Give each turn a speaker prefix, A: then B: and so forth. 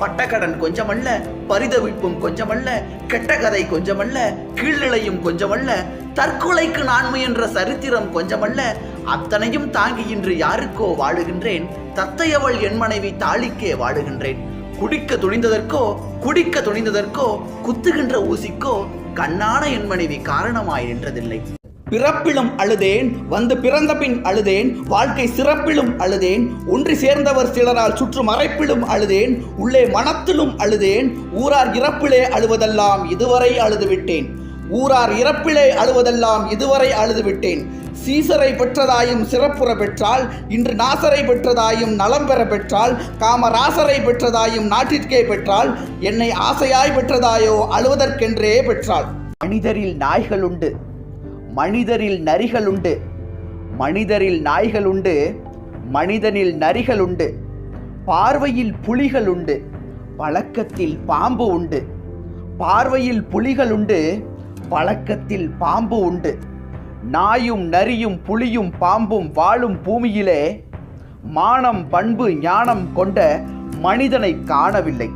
A: பட்டக்கடன் கொஞ்சமல்ல பரிதவிப்பும் கொஞ்சமல்ல கெட்ட கதை கொஞ்சமல்ல கீழ்நிலையும் கொஞ்சமல்ல தற்கொலைக்கு நான் முயன்ற சரித்திரம் கொஞ்சமல்ல அத்தனையும் தாங்கி இன்று யாருக்கோ வாழுகின்றேன் தத்தையவள் என் மனைவி தாளிக்கே வாழுகின்றேன். குடிக்க துணிந்ததற்கோ குடிக்க துணிந்ததற்கோ குத்துகின்ற ஊசிக்கோ கண்ணான என் மனைவி காரணமாய் நின்றதில்லை. பிறப்பிலும் அழுதேன் வந்து பிறந்த பின் அழுதேன் வாழ்க்கை சிறப்பிலும் அழுதேன் ஒன்றி சேர்ந்தவர் சிலரால் சுற்று மறைப்பிலும் அழுதேன் உள்ளே மனத்திலும் அழுதேன் ஊரார் இறப்பிலே அழுவதெல்லாம் இதுவரை அழுதுவிட்டேன். ஊரார் இறப்பிலே அழுவதெல்லாம் இதுவரை அழுதுவிட்டேன். சீசரை பெற்றதாயும் சிறப்புற பெற்றால் இன்று நாசரை பெற்றதாயும் நலம் பெற பெற்றால் காமராசரை பெற்றதாயும் நாட்டிற்கே பெற்றால் என்னை ஆசையாய் பெற்றதாயோ அழுவதற்கென்றே பெற்றாள். மனிதரில் நாய்கள் உண்டு. மனிதரில் நரிகள் உண்டு. மனிதரில் நாய்கள் உண்டு. மனிதனில் நரிகள் உண்டு. பார்வையில் புலிகள் உண்டு. பழக்கத்தில் பாம்பு உண்டு. பார்வையில் புலிகள் உண்டு. பழக்கத்தில் பாம்பு உண்டு. நாயும் நரியும் புலியும் பாம்பும் வாழும் பூமியிலே மானம் பண்பு ஞானம் கொண்ட மனிதனை காணவில்லை.